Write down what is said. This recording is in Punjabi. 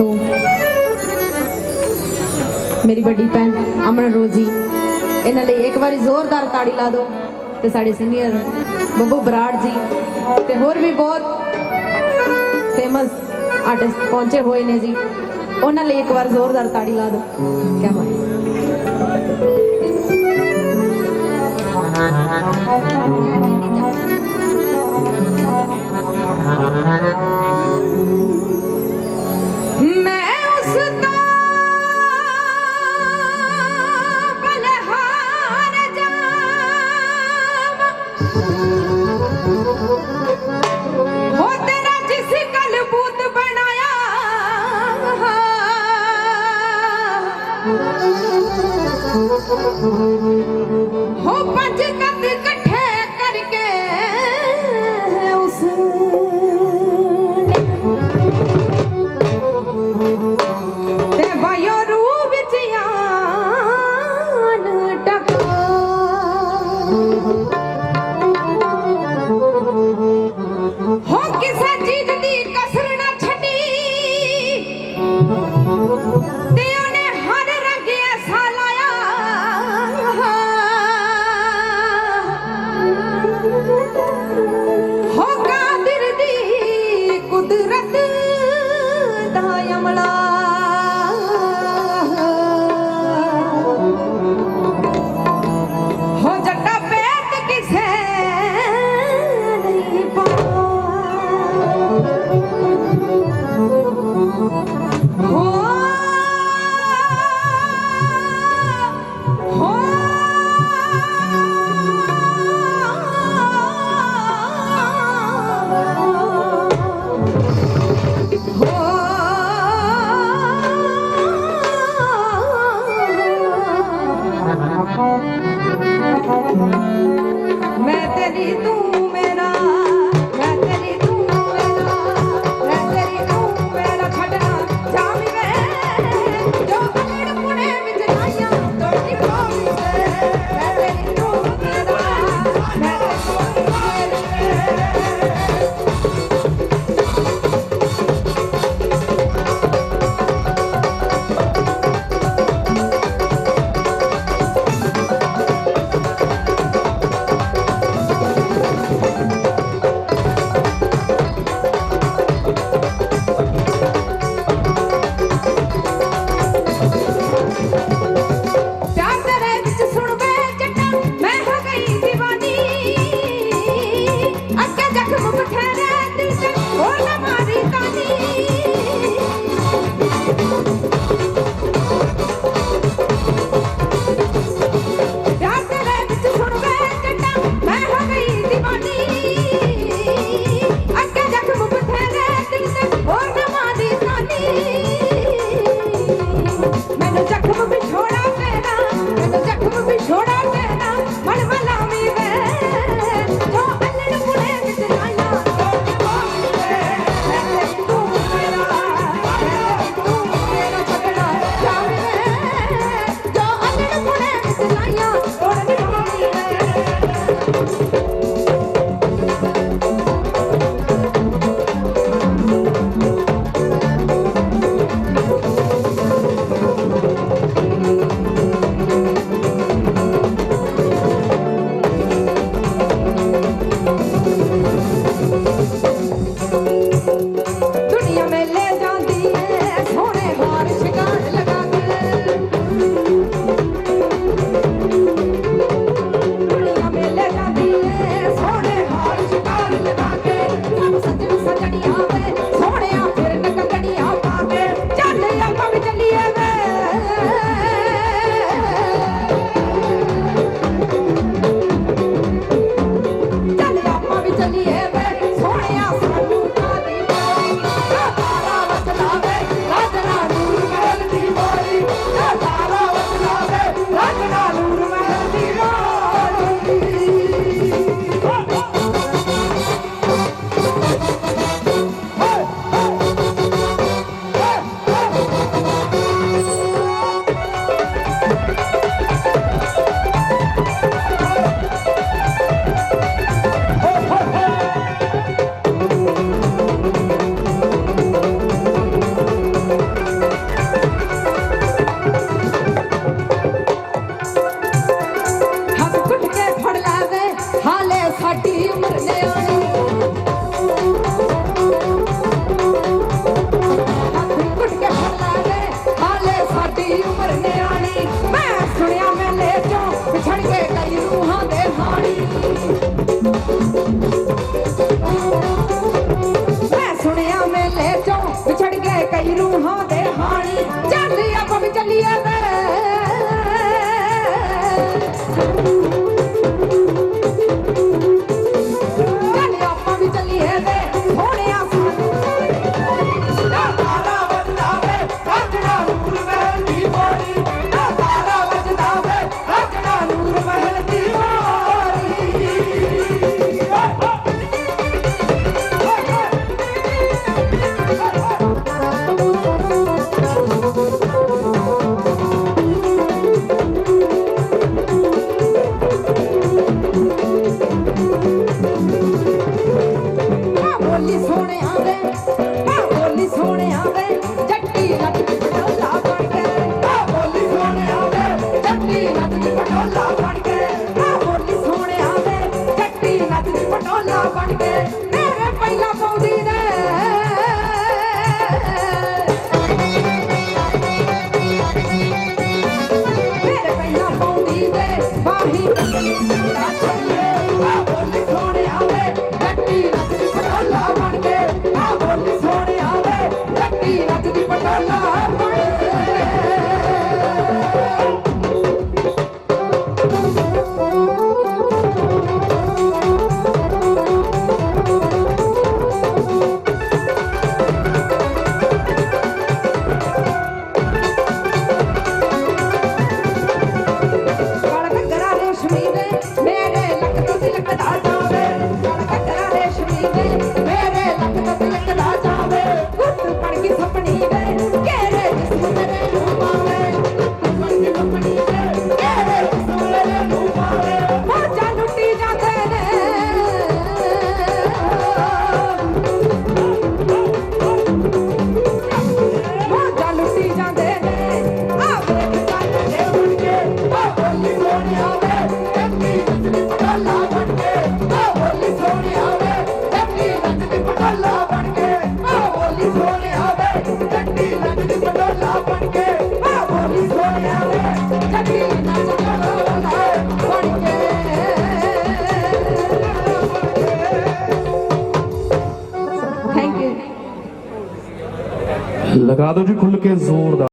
ਸੋ ਮੇਰੀ ਵੱਡੀ ਭੈਣ ਅਮਨ ਰੋਜੀ, ਇਹਨਾਂ ਲਈ ਇੱਕ ਵਾਰੀ ਜ਼ੋਰਦਾਰ ਤਾੜੀ ਲਾ ਦਿਓ ਤੇ ਸਾਡੇ ਸੀਨੀਅਰ ਬੱਬੂ ਬਰਾੜ ਜੀ ਤੇ ਹੋਰ ਵੀ ਬਹੁਤ ਫੇਮਸ ਆਰਟਿਸਟ ਪਹੁੰਚੇ ਹੋਏ ਨੇ ਜੀ। ਉਹਨਾਂ ਲਈ ਇੱਕ ਵਾਰ ਜ਼ੋਰਦਾਰ ਤਾੜੀ ਲਾ ਦਿਓ। ਕੀ ਬਾਤ ਮੈਂ ਥੈਂਕ ਯੂ ਲਗਾ ਦਿਓ ਜੀ ਖੁੱਲ ਕੇ ਜ਼ੋਰਦਾਰ